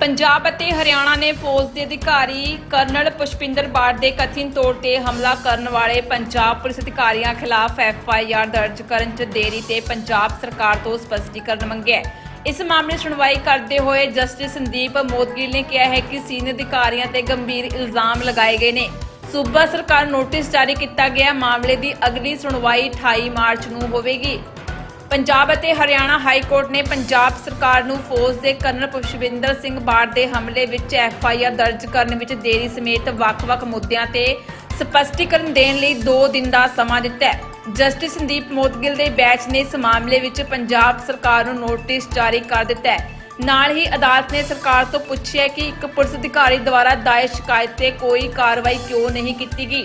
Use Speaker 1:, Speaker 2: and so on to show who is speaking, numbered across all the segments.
Speaker 1: ਪੰਜਾਬ ਅਤੇ ਹਰਿਆਣਾ ਨੇ ਫੌਜ ਦੇ ਅਧਿਕਾਰੀ ਕਰਨਲ ਪੁਸ਼ਪਿੰਦਰ ਬਾੜ ਦੇ ਕਥਿਤ ਤੌਰ ਤੇ ਹਮਲਾ ਕਰਨ ਵਾਲੇ ਪੰਜਾਬ ਪੁਲਿਸ ਅਧਿਕਾਰੀਆਂ ਖਿਲਾਫ ਐਫ ਆਈ ਆਰ ਦਰਜ ਕਰਨ 'ਚ ਦੇਰੀ ਤੇ ਪੰਜਾਬ ਸਰਕਾਰ ਤੋਂ ਸਪਸ਼ਟੀਕਰਨ ਮੰਗਿਆ ਇਸ ਮਾਮਲੇ ਸੁਣਵਾਈ ਕਰਦੇ ਹੋਏ ਜਸਟਿਸ ਸੰਦੀਪ ਮੋਦਗਿਲ ਨੇ ਕਿਹਾ ਹੈ ਕਿ ਸੀਨੀਅਰ ਅਧਿਕਾਰੀਆਂ ਤੇ ਗੰਭੀਰ ਇਲਜ਼ਾਮ ਲਗਾਏ ਗਏ ਨੇ। ਸੂਬਾ ਸਰਕਾਰ ਨੋਟਿਸ ਜਾਰੀ ਕੀਤਾ ਗਿਆ। ਮਾਮਲੇ ਦੀ ਅਗਲੀ ਸੁਣਵਾਈ 28 ਮਾਰਚ ਨੂੰ ਹੋਵੇਗੀ। ਪੰਜਾਬ ਅਤੇ ਹਰਿਆਣਾ ਹਾਈ ਕੋਰਟ ਨੇ ਪੰਜਾਬ ਸਰਕਾਰ ਨੂੰ ਫੌਜ ਦੇ ਕਰਨਲ ਪੁਸ਼ਪਿੰਦਰ ਸਿੰਘ ਬਾੜ ਦੇ ਹਮਲੇ ਵਿੱਚ ਐਫ ਆਈ ਆਰ ਦਰਜ ਕਰਨ ਵਿੱਚ ਦੇਰੀ ਸਮੇਤ ਵੱਖ-ਵੱਖ ਮੁੱਦਿਆਂ ਤੇ ਸਪਸ਼ਟੀਕਰਨ ਦੇਣ ਲਈ 2 ਦਿਨ ਦਾ ਸਮਾਂ ਦਿੱਤਾ ਹੈ। ਜਸਟਿਸ ਸੰਦੀਪ ਮੋਤਗਿਲ ਦੇ ਬੈਂਚ ਨੇ ਇਸ ਮਾਮਲੇ ਵਿੱਚ ਪੰਜਾਬ ਸਰਕਾਰ ਨੂੰ ਨੋਟਿਸ ਜਾਰੀ ਕਰ ਦਿੱਤਾ ਹੈ। ਨਾਲ ਹੀ ਅਦਾਲਤ ਨੇ ਸਰਕਾਰ ਤੋਂ ਪੁੱਛਿਆ ਕਿ ਇੱਕ ਪੁਲਿਸ ਅਧਿਕਾਰੀ ਦੁਆਰਾ ਦਾਇਰ ਸ਼ਿਕਾਇਤ ਤੇ ਕੋਈ ਕਾਰਵਾਈ ਕਿਉਂ ਨਹੀਂ ਕੀਤੀ ਗਈ,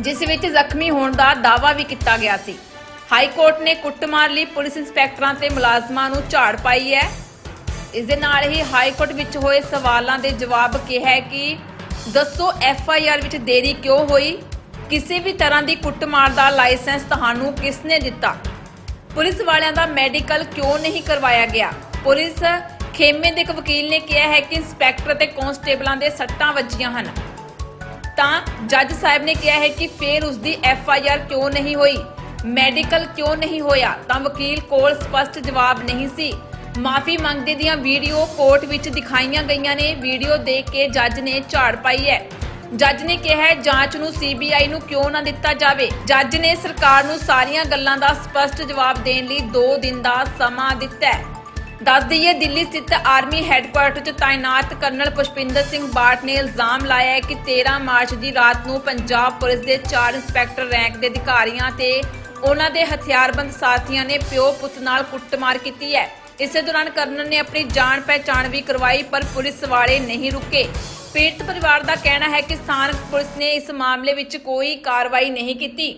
Speaker 1: ਜਿਸ ਵਿੱਚ ਜ਼ਖਮੀ ਹੋਣ ਦਾ ਦਾਅਵਾ ਵੀ ਕੀਤਾ ਗਿਆ ਸੀ। ਹਾਈ ਕੋਰਟ ਨੇ ਕੁੱਟਮਾਰ ਲਈ ਪੁਲਿਸ ਇੰਸਪੈਕਟਰਾਂ ਤੇ ਮੁਲਾਜ਼ਮਾਂ ਨੂੰ ਝਾੜ ਪਾਈ ਹੈ। ਇਸ ਦੇ ਨਾਲ ਹੀ ਹਾਈ ਕੋਰਟ ਵਿੱਚ ਹੋਏ ਸਵਾਲਾਂ ਦੇ ਜਵਾਬ ਕਿਹਾ ਹੈ ਕਿ ਦੱਸੋ ਐਫ ਆਈ ਆਰ ਵਿੱਚ ਦੇਰੀ ਕਿਉਂ ਹੋਈ? ਕਿਸੇ ਵੀ ਤਰ੍ਹਾਂ ਦੀ ਕੁੱਟਮਾਰ ਦਾ ਲਾਇਸੈਂਸ ਤੁਹਾਨੂੰ ਕਿਸ ਨੇ ਦਿੱਤਾ? ਪੁਲਿਸ ਵਾਲਿਆਂ ਦਾ ਮੈਡੀਕਲ ਕਿਉਂ ਨਹੀਂ ਕਰਵਾਇਆ ਗਿਆ? ਪੁਲਿਸ ਖੇਮੇ ਦੇ ਇੱਕ ਵਕੀਲ ਨੇ ਕਿਹਾ ਹੈ ਕਿ ਇੰਸਪੈਕਟਰ ਤੇ ਕਾਂਸਟੇਬਲਾਂ ਦੇ ਸੱਟਾਂ ਵੱਜੀਆਂ ਹਨ। ਤਾਂ ਜੱਜ ਸਾਹਿਬ ਨੇ ਕਿਹਾ ਹੈ ਕਿ ਫੇਰ ਉਸ ਦੀ ਐਫ ਆਈ ਆਰ ਕਿਉਂ ਨਹੀਂ ਹੋਈ? ਮੈਡੀਕਲ ਕਿਉਂ ਨਹੀਂ ਹੋਇਆ? ਤਾਂ ਵਕੀਲ ਕੋਲ ਸਪਸ਼ਟ ਜਵਾਬ ਨਹੀਂ ਸੀ। ਮਾਫੀ ਮੰਗਦੇ ਦੀਆਂ ਵੀਡੀਓ ਕੋਰਟ ਵਿੱਚ ਦਿਖਾਈਆਂ ਗਈਆਂ ਨੇ। ਵੀਡੀਓ ਦੇਖ ਕੇ ਜੱਜ ਨੇ ਝਾੜ ਪਾਈ ਹੈ। ਜੱਜ ਨੇ ਕਿਹਾ, ਜਾਂਚ ਨੂੰ ਸੀਬੀਆਈ ਨੂੰ ਕਿਉਂ ਨਾ ਦਿੱਤਾ ਜਾਵੇ? ਜੱਜ ਨੇ ਸਰਕਾਰ ਨੂੰ ਸਾਰੀਆਂ ਗੱਲਾਂ ਦਾ ਸਪਸ਼ਟ ਜਵਾਬ ਦੇਣ ਲਈ 2 ਦਿਨ ਦਾ ਸਮਾਂ ਦਿੱਤਾ ਹੈ। ਦੱਸ ਦਈਏ, ਦਿੱਲੀ ਸਥਿਤ ਆਰਮੀ ਹੈੱਡਕੁਆਰਟਰ 'ਚ ਤਾਇਨਾਤ ਕਰਨਲ ਪੁਸ਼ਪਿੰਦਰ ਸਿੰਘ ਬਾਟ ਨੇ ਇਲਜ਼ਾਮ ਲਾਇਆ ਹੈ ਕਿ 13 ਮਾਰਚ ਦੀ ਰਾਤ ਨੂੰ ਪੰਜਾਬ ਪੁਲਿਸ ਦੇ 4 ਇੰਸਪੈਕਟਰ ਰੈਂਕ ਦੇ ਅਧਿਕਾਰੀਆਂ ਤੇ ਉਹਨਾਂ ਦੇ ਹਥਿਆਰਬੰਦ ਸਾਥੀਆਂ ਨੇ ਪਿਓ ਪੁੱਤ ਨਾਲ ਕੁੱਟਮਾਰ ਕੀਤੀ ਹੈ। ਇਸੇ ਦੌਰਾਨ ਕਰਨਲ ਨੇ ਆਪਣੀ ਜਾਣ ਪਹਿਚਾਣ ਵੀ ਕਰਵਾਈ, ਪਰ ਪੁਲਿਸ ਵਾਲੇ ਨਹੀਂ ਰੁਕੇ। ਪੀੜਤ ਪਰਿਵਾਰ ਦਾ ਕਹਿਣਾ ਹੈ ਕਿ ਸਥਾਨਕ ਪੁਲਿਸ ਨੇ ਇਸ ਮਾਮਲੇ ਵਿੱਚ ਕੋਈ ਕਾਰਵਾਈ ਨਹੀਂ ਕੀਤੀ।